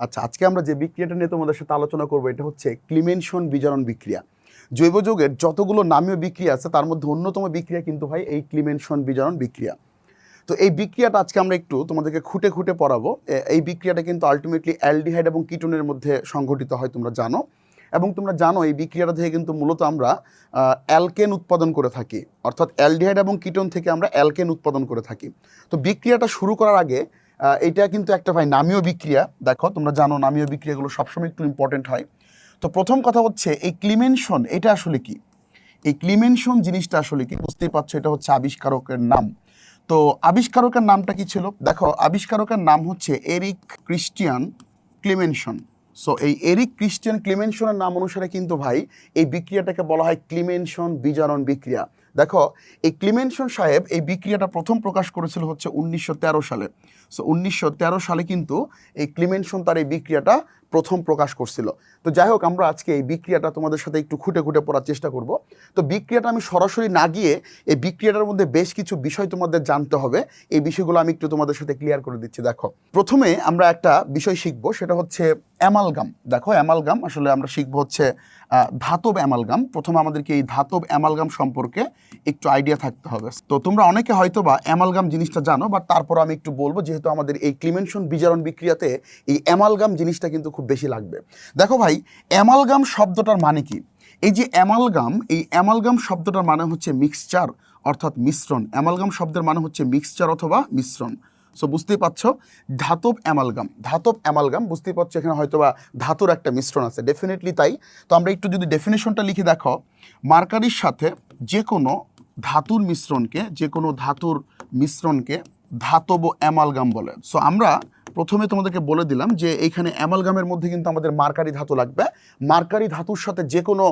আচ্ছা আজকে আমরা যে বিক্রিয়াটা নিয়ে তোমাদের সাথে আলোচনা করব, এটা হচ্ছে ক্লিমেনশন বিজারণ বিক্রিয়া। জৈব যৌগের যতগুলো নামীয় বিক্রিয়া আছে, তার মধ্যে অন্যতম বিক্রিয়া কিন্তু হয় এই ক্লিমেনশন বিজারণ বিক্রিয়া। তো এই বিক্রিয়াটা আজকে আমরা একটু তোমাদেরকে খুঁটে খুঁটে পড়াবো। এই বিক্রিয়াটা কিন্তু আলটিমেটলি অ্যালডিহাইড এবং কিটোনের মধ্যে সংঘটিত হয়, তোমরা জানো। এবং তোমরা জানো, এই বিক্রিয়াটা থেকে কিন্তু মূলত আমরা অ্যালকেন উৎপাদন করে থাকি। অর্থাৎ অ্যালডিহাইড এবং কিটোন থেকে আমরা অ্যালকেন উৎপাদন করে থাকি। তো বিক্রিয়াটা শুরু করার আগে এটা কিন্তু একটা ভাই নামীয় বিক্রিয়া। দেখো, তোমরা জানো নামীয় বিক্রিয়াগুলো সবসময় একটু ইম্পর্টেন্ট হয়। তো প্রথম কথা হচ্ছে, এই ক্লিমেনশন, এটা আসলে কি? এই ক্লিমেনশন জিনিসটা আসলে কি? বুঝতেই পারছ, এটা হচ্ছে আবিষ্কারকের নাম। তো আবিষ্কারকের নামটা কি ছিল? দেখো, আবিষ্কারকের নাম হচ্ছে এরিক ক্রিস্টিয়ান ক্লিমেনশন। সো এই এরিক ক্রিস্টিয়ান ক্লিমেনশনের নাম অনুসারে কিন্তু ভাই, এই বিক্রিয়াটাকে বলা হয় ক্লিমেনশন বিজারণ বিক্রিয়া। দেখো, এই ক্লিমেনশন সাহেব এই বিক্রিয়াটা প্রথম প্রকাশ করেছিল হচ্ছে উনিশশো তেরো সালে। সো উনিশশো সালে কিন্তু এই ক্লিমেনশন তার এই বিক্রিয়াটা প্রথম প্রকাশ করছিল। তো যাই হোক, আমরা আজকে এই বিক্রিয়াটা তোমাদের সাথে একটু খুঁটে খুঁটে পড়ার চেষ্টা করব। তো বিক্রিয়াটা আমি সরাসরি না গিয়ে এই বিক্রিয়াটার মধ্যে বেশ কিছু বিষয় তোমাদের জানতে হবে। এই বিষয়গুলো আমি একটু তোমাদের সাথে ক্লিয়ার করে দিচ্ছি, দেখো। প্রথমে আমরা একটা বিষয় শিখব, সেটা হচ্ছে অ্যামালগাম। দেখো, অ্যামালগাম, আসলে আমরা শিখব হচ্ছে ধাতব অ্যামালগাম। প্রথমে আমাদেরকে এই ধাতব অ্যামালগাম সম্পর্কে একটু আইডিয়া থাকতে হবে। তো তোমরা অনেকে হয়তো বা অ্যামালগাম জিনিসটা জানো বাট তারপর আমি একটু বলব, যেহেতু আমাদের এই ক্লিমেনশন বিজারণ বিক্রিয়াতে এই অ্যামালগাম জিনিসটা কিন্তু খুব বেশি লাগবে। দেখো ভাই, অ্যামালগাম শব্দটার মানে কি? এই যে অ্যামালগাম, এই অ্যামালগাম শব্দটার মানে হচ্ছে মিক্সচার অর্থাৎ মিশ্রণ। অ্যামালগাম শব্দের মানে হচ্ছে মিক্সচার অথবা মিশ্রণ। সো বুঝতেই পারছ? ধাতব অ্যামালগাম ধাতব অ্যামালগাম, বুঝতেই পারছ এখানে হয়তো বা ধাতুর একটা মিশ্রণ আছে। ডেফিনেটলি তাই। তো আমরা একটু যদি ডেফিনেশনটা লিখে দেখো, মার্কারির সাথে যে কোনো ধাতুর মিশ্রণকে যে কোনো ধাতুর মিশ্রণকে ধাতব অ্যামালগাম বলে। সো আমরা প্রথমে তোমাদেরকে বলে দিলাম যে এইখানে অ্যামালগামের মধ্যে কিন্তু আমাদের মার্কারি ধাতু লাগবে। মার্কারি ধাতুর সাথে যে কোনো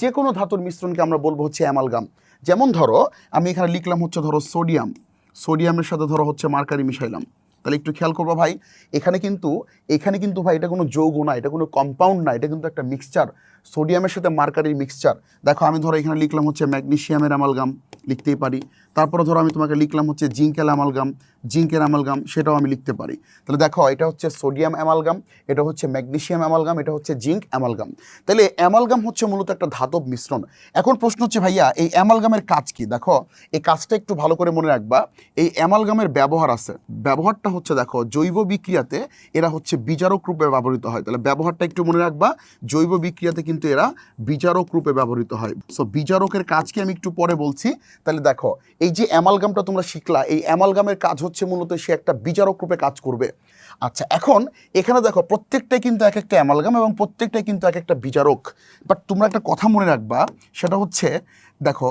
যে কোনো ধাতুর মিশ্রণকে আমরা বলব হচ্ছে অ্যামালগাম। যেমন ধরো, আমি এখানে লিখলাম হচ্ছে ধরো সোডিয়াম। সোডিয়ামের সাথে ধরো হচ্ছে মার্কারি মিশাইলাম। তাহলে একটু খেয়াল করব ভাই, এখানে কিন্তু এখানে কিন্তু ভাই এটা কোনো যৌগ না, এটা কোনো কম্পাউন্ড না, এটা কিন্তু একটা মিক্সচার সোডিয়ামের সাথে মার্কারির মিক্সচার দেখো, আমি ধরো এখানে লিখলাম হচ্ছে ম্যাগনেশিয়ামের অ্যামালগাম লিখতেই পারি। তারপরে ধরো আমি তোমাকে লিখলাম হচ্ছে জিঙ্কেল অ্যামালগাম জিঙ্কের অ্যামালগাম সেটাও আমি লিখতে পারি। তাহলে দেখো, এটা হচ্ছে সোডিয়াম অ্যামালগাম এটা হচ্ছে ম্যাগনেশিয়াম অ্যামালগাম এটা হচ্ছে জিঙ্ক অ্যামালগাম তাহলে অ্যামালগাম হচ্ছে মূলত একটা ধাতব মিশ্রণ। এখন প্রশ্ন হচ্ছে, ভাইয়া, এই অ্যামালগামের কাজ কি? দেখো, এই কাজটা একটু ভালো করে মনে রাখবা, এই অ্যামালগামের ব্যবহার আছে। ব্যবহারটা হচ্ছে, দেখো, জৈব বিক্রিয়াতে এরা হচ্ছে বিজারক রূপে ব্যবহৃত হয়। তাহলে ব্যবহারটা একটু মনে রাখবা, জৈব বিক্রিয়াতে কিন্তু এরা বিচারক রূপে ব্যবহৃত হয়। সো বিচারকের কাজকে আমি একটু পরে বলছি। তাহলে দেখো, এই যে অ্যামালগামটা তোমরা শিখলা, এই অ্যামালগামের কাজ হচ্ছে মূলত সে একটা বিচারক রূপে কাজ করবে। আচ্ছা এখন এখানে দেখো, প্রত্যেকটাই কিন্তু এক একটা অ্যামালগাম এবং প্রত্যেকটাই কিন্তু এক একটা বিচারক। বাট তোমরা একটা কথা মনে রাখবা, সেটা হচ্ছে, দেখো,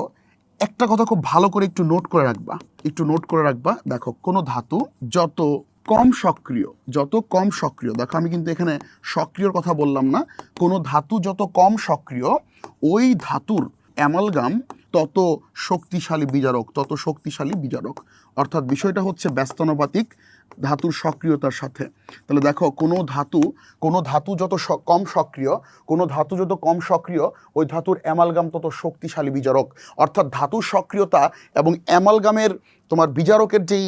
একটা কথা খুব ভালো করে একটু নোট করে রাখবা। একটু নোট করে রাখবা, দেখো, কোনো ধাতু যত কম সক্রিয়, যত কম সক্রিয়, দেখো আমি কিন্তু এখানে সক্রিয়র কথা বললাম না, কোনো ধাতু যত কম সক্রিয়, ওই ধাতুর অ্যামালগাম তত শক্তিশালী বিজারক, তত শক্তিশালী বিজারক। অর্থাৎ বিষয়টা হচ্ছে ব্যস্তানুপাতিক ধাতুর সক্রিয়তার সাথে। তাহলে দেখো, কোনো ধাতু কোনো ধাতু যত কম সক্রিয়, কোনো ধাতু যত কম সক্রিয়, ওই ধাতুর অ্যামালগাম তত শক্তিশালী বিজারক। অর্থাৎ ধাতুর সক্রিয়তা এবং অ্যামালগামের তোমার বিজারকের যেই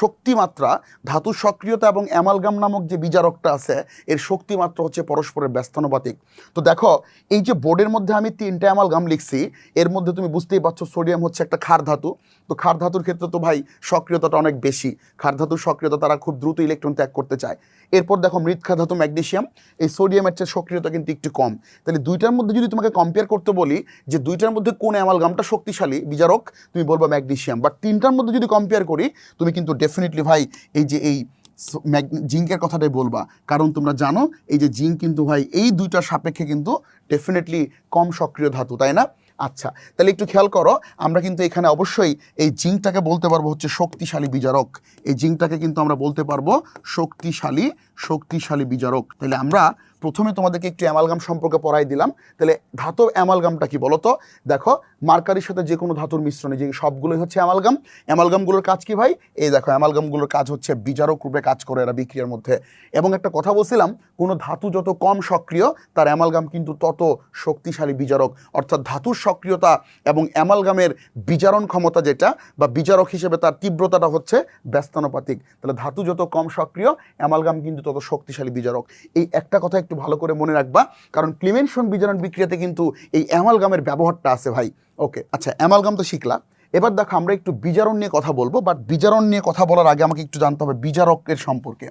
শক্তিমাত্রা, ধাতুর সক্রিয়তা এবং অ্যামালগাম নামক যে বিজারকটা আছে, এর শক্তিমাত্রা হচ্ছে পরস্পরের ব্যস্তানুপাতিক। তো দেখো, এই যে বোর্ডের মধ্যে আমি তিনটা অ্যামালগাম লিখছি, এর মধ্যে তুমি বুঝতেই পারছ সোডিয়াম হচ্ছে একটা ক্ষার ধাতু। তো ক্ষার ধাতুর ক্ষেত্রে তো ভাই সক্রিয়তাটা অনেক বেশি। ক্ষার ধাতুর সক্রিয়তা তারা খুব দ্রুত ইলেকট্রন ত্যাগ করতে চায়। এরপর দেখো মৃৎক্ষা ধাতু ম্যাগনেশিয়াম, এই সোডিয়ামের চেয়ে সক্রিয়তা কিন্তু একটু কম। তাহলে দুইটার মধ্যে যদি তোমাকে কম্পেয়ার করতে বলি, যে দুইটার মধ্যে কোন অ্যামালগামটা শক্তিশালী, বিজারক, তুমি বলবা ম্যাগনেশিয়াম। বাট তিনটার মধ্যে যদি কম্পেয়ার করি, তুমি কিন্তু ডেফিনেটলি ভাই, এই যে এই জিঙ্কের কথাটাই বলবা। কারণ তোমরা জানো, এই যে জিঙ্ক কিন্তু ভাই, এই দুইটার সাপেক্ষে কিন্তু ডেফিনেটলি কম সক্রিয় ধাতু, তাই না? আচ্ছা তাহলে একটু খেয়াল করো, আমরা কিন্তু এখানে অবশ্যই এই জিঙ্কটাকে বলতে পারব হচ্ছে শক্তিশালী বিজারক। এই জিঙ্কটাকে কিন্তু আমরা বলতে পারব শক্তিশালী শক্তিশালী বিজারক। তাহলে আমরা প্রথমে তোমাদেরকে একটু অ্যামালগাম সম্পর্কে পড়াই দিলাম। তাহলে ধাতব অ্যামালগামটা কি বলো তো দেখো, মার্কারির সাথে যে কোনো ধাতুর মিশ্রণে যে সবগুলোই হচ্ছে অ্যামালগাম। অ্যামালগামগুলোর কাজ কি ভাই? এই দেখো, অ্যামালগামগুলোর কাজ হচ্ছে বিজারক রূপে কাজ করে এরা বিক্রিয়ার মধ্যে। এবং একটা কথা বলছিলাম, কোনো ধাতু যত কম সক্রিয়, তার অ্যামালগাম কিন্তু তত শক্তিশালী বিজারক অর্থাৎ ধাতুর সক্রিয়তা এবং অ্যামালগামের বিজারণ ক্ষমতা যেটা, বা বিজারক হিসেবে তার তীব্রতাটা হচ্ছে ব্যস্তানুপাতিক। তাহলে ধাতু যত কম সক্রিয়, অ্যামালগাম কিন্তু তত শক্তিশালী বিজারক এই একটা কথা একটু ভালো করে মনে রাখবা। কারণ ক্লিমেনশন বিজারণ বিক্রিয়াতে কিন্তু এই অ্যামালগামের ব্যবহারটা আছে ভাই। ওকে আচ্ছা অ্যামালগাম তো শিখলা। এবার দেখো আমরা একটু বিজারণ নিয়ে কথা বলব বাট বিজারণ নিয়ে কথা বলার আগে আমাকে একটু জানতে হবে বিজারকের সম্পর্কে।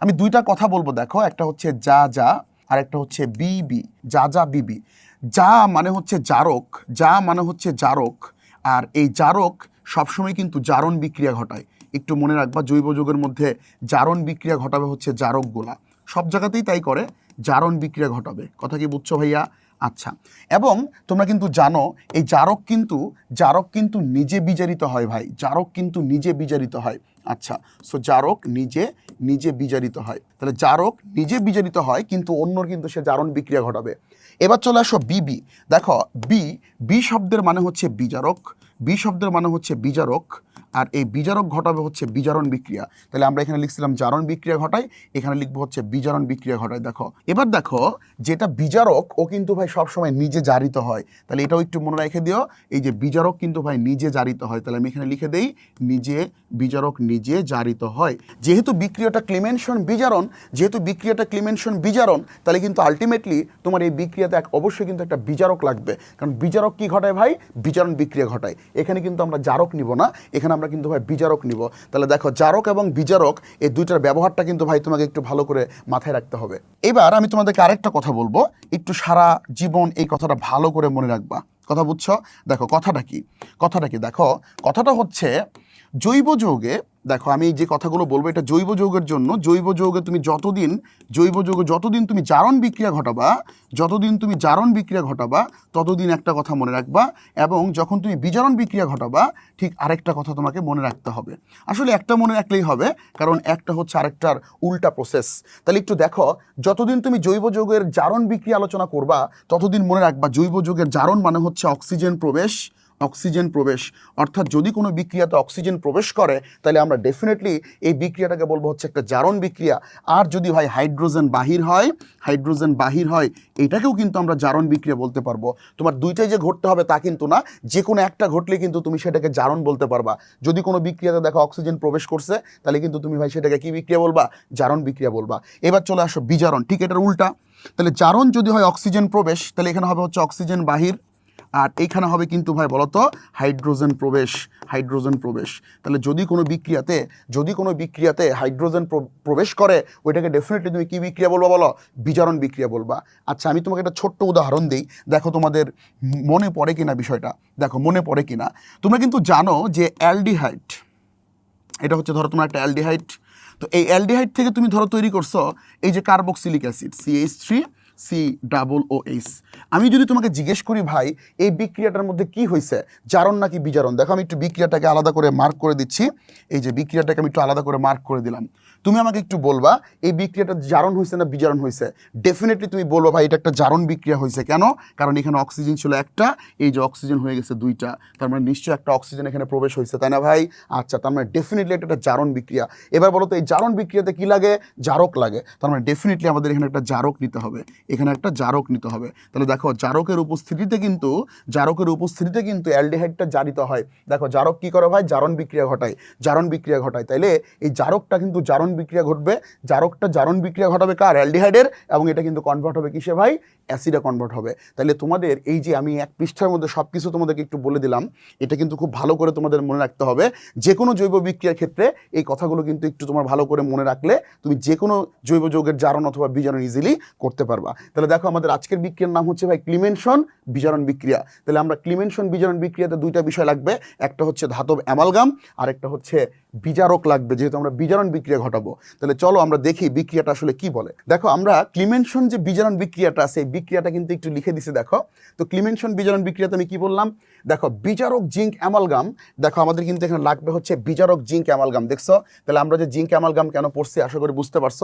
আমি দুইটা কথা বলব, দেখো, একটা হচ্ছে যা যা, আর একটা হচ্ছে বিবি যা যা বিবি যা মানে হচ্ছে জারক, যা মানে হচ্ছে জারক, আর এই জারক সবসময় কিন্তু জারণ বিক্রিয়া ঘটায়। একটু মনে রাখবা, জৈব যুগের মধ্যে জারণ বিক্রিয়া ঘটাবে হচ্ছে জারকগুলা। সব জায়গাতেই তাই করে। জারণ বিক্রিয়া ঘটাবে। কথা কি বুঝছ ভাইয়া? আচ্ছা। এবং তোমরা কিন্তু জানো, এই জারক কিন্তু জারক কিন্তু নিজে বিজারিত হয় ভাই। জারক কিন্তু নিজে বিজারিত হয়। আচ্ছা সো জারক নিজে নিজে বিজারিত হয়। তাহলে জারক নিজে বিজারিত হয়, কিন্তু অন্যর কিন্তু সে জারণ বিক্রিয়া ঘটাবে। এবার চলে আসো বিবি দেখো, বি বি শব্দের মানে হচ্ছে বিজারক, বি শব্দের মানে হচ্ছে বিজারক আর এই বিজারক ঘটাবে হচ্ছে বিজারণ বিক্রিয়া। তাহলে আমরা এখানে লিখছিলাম জারণ বিক্রিয়া ঘটাই, এখানে লিখব হচ্ছে বিজারণ বিক্রিয়া ঘটায় দেখো, এবার দেখো, যেটা বিজারক, ও কিন্তু ভাই সবসময় নিজে জারিত হয়। তাহলে এটাও একটু মনে রেখে দিও, এই যে বিজারক কিন্তু ভাই নিজে জারিত হয়। তাহলে আমি এখানে লিখে দেই, নিজে, বিজারক নিজে জারিত হয়। যেহেতু বিক্রিয়াটা ক্লিমেনশন বিজারণ, যেহেতু বিক্রিয়াটা ক্লিমেনশন বিজারণ, তাহলে কিন্তু আলটিমেটলি তোমার এই বিক্রিয়াতে এক অবশ্যই কিন্তু একটা বিজারক লাগবে। কারণ বিজারক কি ঘটায় ভাই? বিজারণ বিক্রিয়া ঘটায়। এখানে কিন্তু আমরা জারক নিব না। এখানে আমরা কিন্তু ভাই বিচারক নিব। তাহলে দেখো জারক এবং বিচারক, এই দুইটার ব্যবহারটা কিন্তু ভাই তোমাকে একটু ভালো করে মাথায় রাখতে হবে। এবার আমি তোমাদেরকে আরেকটা কথা বলব। একটু সারা জীবন এই কথাটা ভালো করে মনে রাখবা। কথা বুঝছ? দেখো কথাটা কি? কথাটা কি? দেখো, কথাটা হচ্ছে জৈব যৌগে, দেখো আমি যে কথাগুলো বলব এটা জৈব যৌগের জন্য, জৈব যৌগে তুমি যতদিন, জৈব যৌগে যতদিন তুমি জারণ বিক্রিয়া ঘটাবা, যতদিন তুমি জারণ বিক্রিয়া ঘটাবা, ততদিন একটা কথা মনে রাখবা এবং যখন তুমি বিজারণ বিক্রিয়া ঘটাবা, ঠিক আরেকটা কথা তোমাকে মনে রাখতে হবে। আসলে একটা মনে রাখলেই হবে, কারণ একটা হচ্ছে আরেকটার উল্টা প্রসেস তাহলে একটু দেখো, যতদিন তুমি জৈব যৌগের জারণ বিক্রিয়া আলোচনা করবা, ততদিন মনে রাখবা জৈব যৌগের জারণ মানে হচ্ছে অক্সিজেন প্রবেশ অক্সিজেন প্রবেশ। অর্থাৎ যদি কোনো বিক্রিয়াতে অক্সিজেন প্রবেশ করে, তাহলে আমরা ডেফিনেটলি এই বিক্রিয়াটাকে বলব হচ্ছে একটা জারণ বিক্রিয়া। আর যদি ভাই হাইড্রোজেন বাহির হয়, হাইড্রোজেন বাহির হয়, এটাকেও কিন্তু আমরা জারণ বিক্রিয়া বলতে পারব। তোমার দুইটাই যে ঘটতে হবে তা কিন্তু না যে কোনো একটা ঘটলে কিন্তু তুমি সেটাকে জারণ বলতে পারবা। যদি কোনো বিক্রিয়াতে দেখো অক্সিজেন প্রবেশ করছে, তাহলে কিন্তু তুমি ভাই সেটাকে কি বিক্রিয়া বলবা? জারণ বিক্রিয়া বলবা। এবার চলে আসো বিজারণ, ঠিক এটার উল্টা। তাহলে জারণ যদি হয় অক্সিজেন প্রবেশ, তাহলে এখানে হবে হচ্ছে অক্সিজেন বাহির। আর এইখানে হবে কিন্তু ভাই বলতো হাইড্রোজেন প্রবেশ হাইড্রোজেন প্রবেশ। তাহলে যদি কোনো বিক্রিয়াতে, যদি কোনো বিক্রিয়াতে হাইড্রোজেন প্র- প্রবেশ করে, ওইটাকে ডেফিনেটলি তুমি কি বিক্রিয়া বলবা বলো? বিজারণ বিক্রিয়া বলবা। আচ্ছা আমি তোমাকে একটা ছোট্ট উদাহরণ দিই। দেখো তোমাদের মনে পড়ে কিনা বিষয়টা? দেখো, মনে পড়ে কিনা? তোমরা কিন্তু জানো যে অ্যালডিহাইড, এটা হচ্ছে ধরো তোমার একটা অ্যালডিহাইড। তো এই অ্যালডিহাইড থেকে তুমি ধরো তৈরি করছ এই যে carboxylic acid CH three C double O H আমি যদি তোমাকে জিজ্ঞেস করি, ভাই, এই বিক্রিয়াটার মধ্যে কি হয়েছে জারণ নাকি বিজারণ? দেখো, আমি একটু বিক্রিয়াটাকে আলাদা করে মার্ক করে দিচ্ছি। এই যে বিক্রিয়াটাকে আমি একটু আলাদা করে মার্ক করে দিলাম। তুমি আমাকে একটু বলবা, এই বিক্রিয়াটা জারণ হয়েছে না বিজারণ হয়েছে ডেফিনেটলি তুমি বলবা, ভাই, এটা একটা জারণ বিক্রিয়া হয়েছে কেন? কারণ এখানে অক্সিজেন ছিল একটা, এই যে অক্সিজেন হয়ে গেছে দুইটা। তার মানে নিশ্চয়ই একটা অক্সিজেন এখানে প্রবেশ হয়েছে তাই না, ভাই? আচ্ছা তার মানে ডেফিনেটলি এটা একটা জারণ বিক্রিয়া এবার বলো তো, এই জারণ বিক্রিয়াতে কি লাগে? জারক লাগে। তার মানে ডেফিনেটলি আমাদের এখানে একটা জারক নিতে হবে। এখানে একটা জারক নিতে হবে। তাহলে দেখো জারকের উপস্থিতিতে কিন্তু, জারকের উপস্থিতিতে কিন্তু অ্যালডিহাইডটা জারিত হয়। দেখো জারক কি করে ভাই জারণ বিক্রিয়া ঘটায়। জারণ বিক্রিয়া ঘটায়। তাইলে এই জারকটা কিন্তু জারণ বিক্রিয়া ঘটবে। জারকটা জারণ বিক্রিয়া ঘটাবে কার? অ্যালডিহাইডের। এবং এটা কিন্তু কনভার্ট হবে কিসে ভাই? অ্যাসিডে কনভার্ট হবে। তাহলে তোমাদের এই যে আমি এক পৃষ্ঠার মধ্যে সব কিছু তোমাদেরকে একটু বলে দিলাম, এটা কিন্তু খুব ভালো করে তোমাদের মনে রাখতে হবে। যে কোনো জৈব বিক্রিয়ার ক্ষেত্রে এই কথাগুলো কিন্তু একটু তোমার ভালো করে মনে রাখলে তুমি যে কোনো জৈব যৌগের জারণ অথবা বিজারণ ইজিলি করতে পারবা। তাহলে দেখো আমাদের আজকের বিক্রিয়ার নাম হচ্ছে ভাই ক্লিমেনশন বিজারণ বিক্রিয়া। তাহলে আমরা ক্লিমেনশন বিজারণ বিক্রিয়াতে দুইটা বিষয় লাগবে। একটা হচ্ছে ধাতব অ্যামালগাম আর একটা হচ্ছে বিজারক লাগবে, যেহেতু আমরা বিজারণ বিক্রিয়া ঘটাবো। তাহলে চলো আমরা দেখি বিক্রিয়াটা আসলে কি বলে। দেখো আমরা ক্লিমেনশন যে বিজারণ বিক্রিয়াটা আছে, এই বিক্রিয়াটা কিন্তু একটু লিখে দিছে, দেখো। তো ক্লিমেনশন বিজারণ বিক্রিয়াতে আমি কি বললাম? দেখো, বিচারক জিঙ্ক অ্যামালগাম, দেখো, আমাদের কিন্তু এখানে লাগবে হচ্ছে বিচারক জিঙ্ক অ্যামালগাম, দেখছ? তাহলে আমরা যে জিঙ্ক অ্যামালগাম কেন পড়ছি, আশা করি বুঝতে পারছ।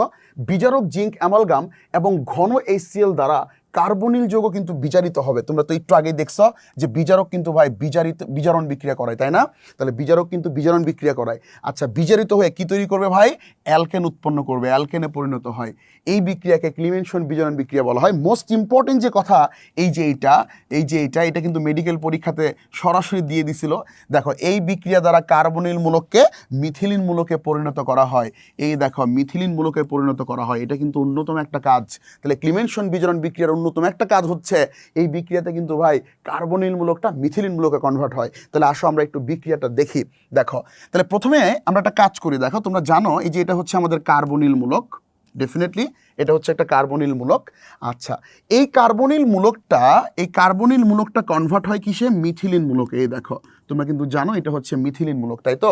বিচারক জিঙ্ক অ্যামালগাম এবং ঘন এইচসিএল দ্বারা কার্বনিল যৌগ কিন্তু বিজারিত হবে। তোমরা তো একটু আগে দেখছ যে বিজারক কিন্তু ভাই বিজারিত, বিজারণ বিক্রিয়া করায়, তাই না? তাহলে বিজারক কিন্তু বিজারণ বিক্রিয়া করায়। আচ্ছা বিজারিত হয়ে কি তৈরি করবে ভাই? অ্যালকেন উৎপন্ন করবে, অ্যালকেনে পরিণত হয়। এই বিক্রিয়াকে ক্লিমেনশন বিজারণ বিক্রিয়া বলা হয়। মোস্ট ইম্পর্টেন্ট যে কথা, এই যে এইটা, এই যে এইটা, এটা কিন্তু মেডিকেল পরীক্ষাতে সরাসরি দিয়ে দিছিল। দেখো, এই বিক্রিয়া দ্বারা কার্বনিল মূলককে মিথিলিন মূলকে পরিণত করা হয়। এই দেখো, মিথিলিন মূলকে পরিণত করা হয়। এটা কিন্তু অন্যতম একটা কাজ। তাহলে ক্লিমেনশন বিজারণ বিক্রিয়ার অন্যতম। একটা কাজ হচ্ছে, এই বিক্রিয়াতে কিন্তু ভাই কার্বনিল মূলকটা মিথিলিন মূলকে কনভার্ট হয়। তাহলে আসো আমরা একটু বিক্রিয়াটা দেখি, দেখো। তাহলে প্রথমে আমরা একটা কাজ করি, দেখো, তোমরা জানো এই যে এটা হচ্ছে আমাদের কার্বনিল মূলক ডেফিনেটলি এটা হচ্ছে একটা কার্বনিল মূলক আচ্ছা এই কার্বনিল মূলকটা এই কার্বনিল মূলকটা কনভার্ট হয় কিসে? মিথিলিন মূলকে এই দেখো। তোমরা কিন্তু জানো এটা হচ্ছে মিথিলিন মূলক, তাই তো?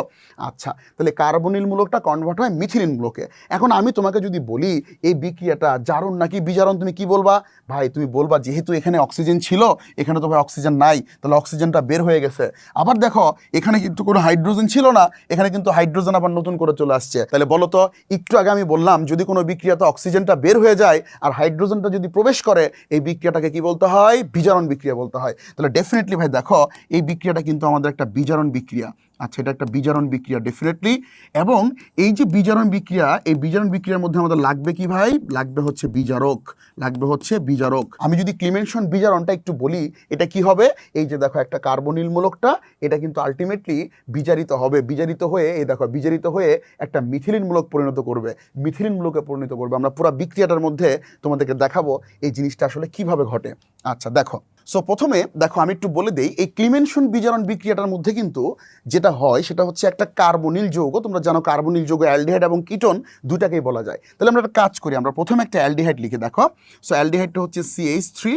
আচ্ছা তাহলে কার্বনিল মূলকটা কনভার্ট হয় মিথিলিন মূলকে। এখন আমি তোমাকে যদি বলি, এই বিক্রিয়াটা জারণ নাকি বিজারণ, তুমি কি বলবা? ভাই, তুমি বলবা যেহেতু এখানে অক্সিজেন ছিল, এখানে তো ভাই অক্সিজেন নাই, তাহলে অক্সিজেনটা বের হয়ে গেছে। আবার দেখো, এখানে কিন্তু কোনো হাইড্রোজেন ছিল না, এখানে কিন্তু হাইড্রোজেন আবার নতুন করে চলে আসছে। তাহলে বলো তো, একটু আগে আমি বললাম, যদি কোনো বিক্রিয়াতে অক্সিজেনটা বের হয়ে যায় আর হাইড্রোজেনটা যদি প্রবেশ করে, এই বিক্রিয়াটাকে কি বলতে হয়? বিজারণ বিক্রিয়া বলতে হয়। তাহলে ডেফিনেটলি ভাই দেখো, এই বিক্রিয়াটা কিন্তু আমাদের একটা বিজারণ বিক্রিয়া। আচ্ছা এটা একটা বিজারণ বিক্রিয়া ডেফিনেটলি এবং এই যে বিজারণ বিক্রিয়া, এই বিজারণ বিক্রিয়ার মধ্যে আমাদের লাগবে কি ভাই? লাগবে হচ্ছে বিজারক। লাগবে হচ্ছে বিজারক। আমি যদি ক্লিমেনশন বিজারণটা একটু বলি, এটা কি হবে? এই যে দেখো একটা কার্বনিল মূলকটা এটা কিন্তু আলটিমেটলি বিজারিত হবে। বিজারিত হয়ে, এই দেখো, বিজারিত হয়ে একটা মিথিলিন মূলক পরিণত করবে। মিথিলিন মূলকে পরিণত করবে। আমরা পুরো বিক্রিয়াটার মধ্যে তোমাদেরকে দেখাবো এই জিনিসটা আসলে কীভাবে ঘটে। আচ্ছা দেখো। সো প্রথমে দেখো, আমি একটু বলে দেই, এই ক্লিমেনশন বিজারণ বিক্রিয়াটার মধ্যে কিন্তু যেটা হয়, সেটা হচ্ছে একটা কার্বনিল যৌগ। তোমরা জানো কার্বনিল যৌগ, অ্যালডিহাইড এবং কিটোন দুটাকেই বলা যায়। তাহলে আমরা একটা কাজ করি, আমরা প্রথমে একটা অ্যালডিহাইড লিখে দেখো। সো অ্যালডিহাইডটা হচ্ছে সিএইচ থ্রি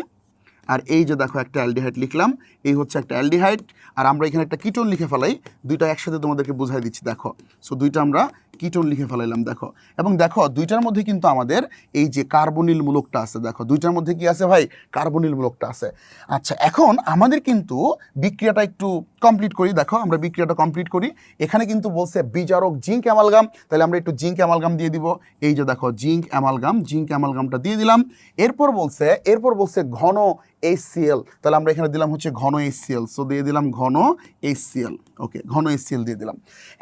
আর এই যে দেখো, একটা অ্যালডিহাইড লিখলাম, এই হচ্ছে একটা অ্যালডিহাইড। আর আমরা এখানে একটা কিটোন লিখে ফেলাই, দুইটা একসাথে তোমাদেরকে বুঝাই দিচ্ছি, দেখো। সো দুইটা আমরা কিটোন লিখে ফেলাইলাম, দেখো। এবং দেখো, দুইটার মধ্যে কিন্তু আমাদের এই যে কার্বনিল মূলকটা আছে, দেখো, দুইটার মধ্যে কি আছে ভাই? কার্বনিল মূলকটা আছে। আচ্ছা এখন আমাদের কিন্তু বিক্রিয়াটা একটু কমপ্লিট করি, দেখো, আমরা বিক্রিয়াটা কমপ্লিট করি। এখানে কিন্তু বলছে বিজারক জিঙ্ক অ্যামালগাম, তাহলে আমরা একটু জিঙ্ক অ্যামালগাম দিয়ে দিব। এই যে দেখো, জিঙ্ক অ্যামালগাম, জিঙ্ক অ্যামালগামটা দিয়ে দিলাম। এরপর বলছে এরপর বলছে ঘন এইচসিএল তাহলে আমরা এখানে দিলাম হচ্ছে ঘন এইচসিএল সো দিয়ে দিলাম ঘন এইচসিএল ওকে ঘন এইচসিএল দিয়ে দিলাম।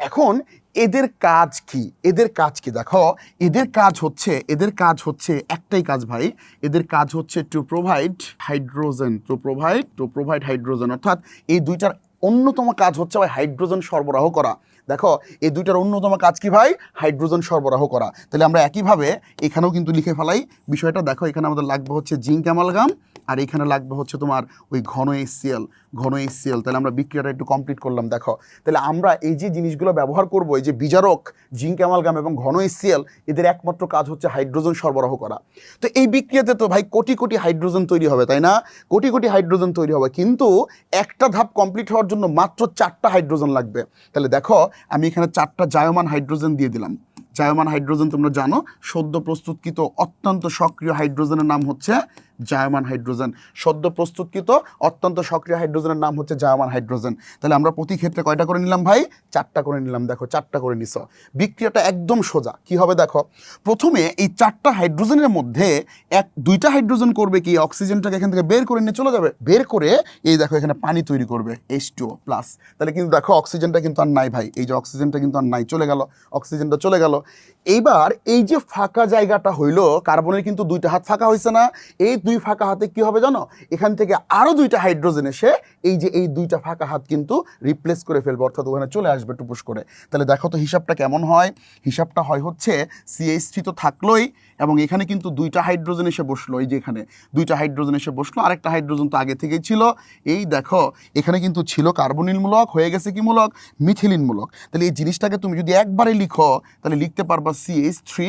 এখন এদের কাজ কি? এদের কাজ কি? দেখো, এদের কাজ হচ্ছে, এদের কাজ হচ্ছে একটাই কাজ ভাই। এদের কাজ হচ্ছে to provide hydrogen to provide to provide hydrogen অর্থাৎ এই দুইটার অন্যতম কাজ হচ্ছে ভাই হাইড্রোজেন সরবরাহ করা। দেখো, এই দুইটার অন্যতম কাজ কি ভাই? হাইড্রোজেন সরবরাহ করা। তাহলে আমরা একইভাবে এখানেও কিন্তু লিখে ফেলাই। বিষয়টা দেখো, এখানে আমাদের লাগবে হচ্ছে জিঙ্ক অ্যামালগাম, আর এখানে লাগবে হচ্ছে তোমার ওই ঘন এসিএল ঘন এসিএল তাহলে আমরা বিক্রিয়াটা একটু কমপ্লিট করলাম, দেখো। তাহলে আমরা এই যে জিনিসগুলো ব্যবহার করব, এই যে বিজারক, জিঙ্ক, অ্যামালগাম এবং ঘন এসিএল এদের একমাত্র কাজ হচ্ছে হাইড্রোজেন সরবরাহ করা। তো এই বিক্রিয়াতে তো ভাই কোটি কোটি হাইড্রোজেন তৈরি হবে, তাই না? কোটি কোটি হাইড্রোজেন তৈরি হবে, কিন্তু একটা ধাপ কমপ্লিট হওয়ার জন্য মাত্র চারটা হাইড্রোজেন লাগবে। তাহলে দেখো, আমি এখানে চারটা জায়মান হাইড্রোজেন দিয়ে দিলাম। জায়মান হাইড্রোজেন তোমরা জানো, সদ্য প্রস্তুতকৃত অত্যন্ত সক্রিয় হাইড্রোজেনের নাম হচ্ছে জায়মান হাইড্রোজেন। সদ্য প্রস্তুতকৃত, অত্যন্ত সক্রিয় হাইড্রোজেনের নাম হচ্ছে জায়মান হাইড্রোজেন। তাহলে আমরা প্রতি ক্ষেত্রে কয়টা করে নিলাম ভাই? চারটা করে নিলাম, দেখো, চারটা করে নিছ। বিক্রিয়াটা একদম সোজা। কি হবে দেখো? প্রথমে এই চারটা হাইড্রোজেনের মধ্যে এক, দুইটা হাইড্রোজেন করবে কি? অক্সিজেনটাকে এখান থেকে বের করে নিয়ে চলে যাবে। বের করে এই দেখো এখানে পানি তৈরি করবে এইচ প্লাস তাহলে কিন্তু দেখো অক্সিজেনটা কিন্তু আর নাই ভাই। এই যে অক্সিজেনটা কিন্তু আর নাই, চলে গেল। অক্সিজেনটা চলে গেল। এইবার এই যে ফাঁকা জায়গাটা হইল, কার্বনের কিন্তু দুইটা হাত ফাঁকা হয়েছে না। এই দুই ফাঁকা হাতে কি হবে জানো? এখান থেকে আরও দুইটা হাইড্রোজেন এসে এই যে এই দুইটা ফাঁকা হাত কিন্তু রিপ্লেস করে ফেলবে, অর্থাৎ ওখানে চলে আসবে টুপুস করে। তাহলে দেখো তো হিসাবটা কেমন হয়? হিসাবটা হয় হচ্ছে সিএইচ থ্রি তো থাকলোই এবং এখানে কিন্তু দুইটা হাইড্রোজেন এসে বসল, এই যে এখানে দুইটা হাইড্রোজেন এসে বসল, আরেকটা হাইড্রোজেন তো আগে থেকেই ছিল। এই দেখো, এখানে কিন্তু ছিল কার্বনিল মূলক হয়ে গেছে কি মূলক? মিথিলিনমূলক তাহলে এই জিনিসটাকে তুমি যদি একবারে লিখো, তাহলে লিখতে পারবা সিএইচ থ্রি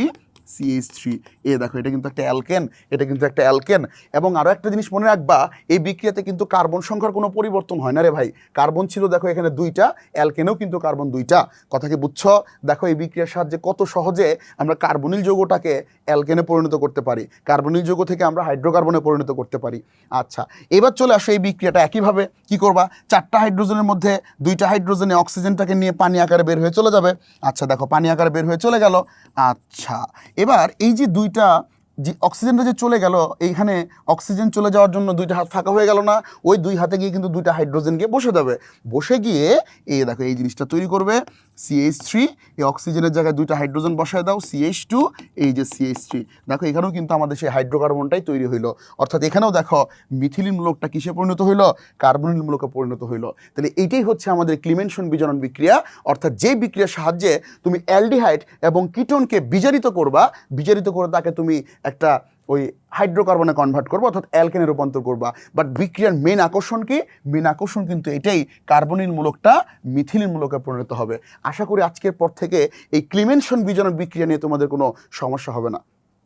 সিএইচ থ্রি এ দেখো, এটা কিন্তু একটা অ্যালকেন, এটা কিন্তু একটা অ্যালকেন। এবং আরও একটা জিনিস মনে রাখবা, এই বিক্রিয়াতে কিন্তু কার্বন সংখ্যার কোনো পরিবর্তন হয় না রে ভাই। কার্বন ছিল, দেখো, এখানে দুইটা, অ্যালকেনেও কিন্তু কার্বন দুইটা। কথা কি বুঝছ? দেখো, এই বিক্রিয়ার সাহায্যে কত সহজে আমরা কার্বনিল যৌগটাকে অ্যালকেনে পরিণত করতে পারি। কার্বনিল যৌগ থেকে আমরা হাইড্রোকার্বনে পরিণত করতে পারি। আচ্ছা এবার চলে আসো এই বিক্রিয়াটা একইভাবে। কি করবা? চারটা হাইড্রোজেনের মধ্যে দুইটা হাইড্রোজেনে অক্সিজেনটাকে নিয়ে পানি আকারে বের হয়ে চলে যাবে। আচ্ছা দেখো, পানি আকারে বের হয়ে চলে গেল। আচ্ছা এবার এই যে দুইটা যে অক্সিজেনটা যে চলে গেল, এইখানে অক্সিজেন চলে যাওয়ার জন্য দুইটা হাত ফাঁকা হয়ে গেল না, ওই দুই হাতে গিয়ে কিন্তু দুইটা হাইড্রোজেন গিয়ে বসে যাবে বসে গিয়ে এই দেখো এই জিনিসটা তৈরি করবে। সিএইচ থ্রি এই অক্সিজেনের জায়গায় দুইটা হাইড্রোজেন বসায় দাও সিএইচ টু এই যে সিএইচ থ্রি দেখো, এখানেও কিন্তু আমাদের সেই হাইড্রোকার্বনটাই তৈরি হইল। অর্থাৎ এখানেও দেখো, মিথিলিন মূলকটা কিসে পরিণত হইল? কার্বনিল মূলকে পরিণত হইল। তাহলে এইটাই হচ্ছে আমাদের ক্লিমেনশন বিজারণ বিক্রিয়া। অর্থাৎ যে বিক্রিয়ার সাহায্যে তুমি অ্যালডিহাইড এবং কিটোনকে বিজারিত করবা, বিজারিত করে তাকে তুমি একটা ওই হাইড্রোকার্বনে কনভার্ট করব, অর্থাৎ অ্যালকেনে রূপান্তর করবা। বাট বিক্রিয়ার মেন আকর্ষণ কি? মেন আকর্ষণ কিন্তু এটাই কার্বনিল মূলকটা মিথিলিন মূলকে পরিণত হবে। আশা করি আজকের পর থেকে এই ক্লিমেনশন বিজনের বিক্রিয়া নিয়ে তোমাদের কোনো সমস্যা হবে না।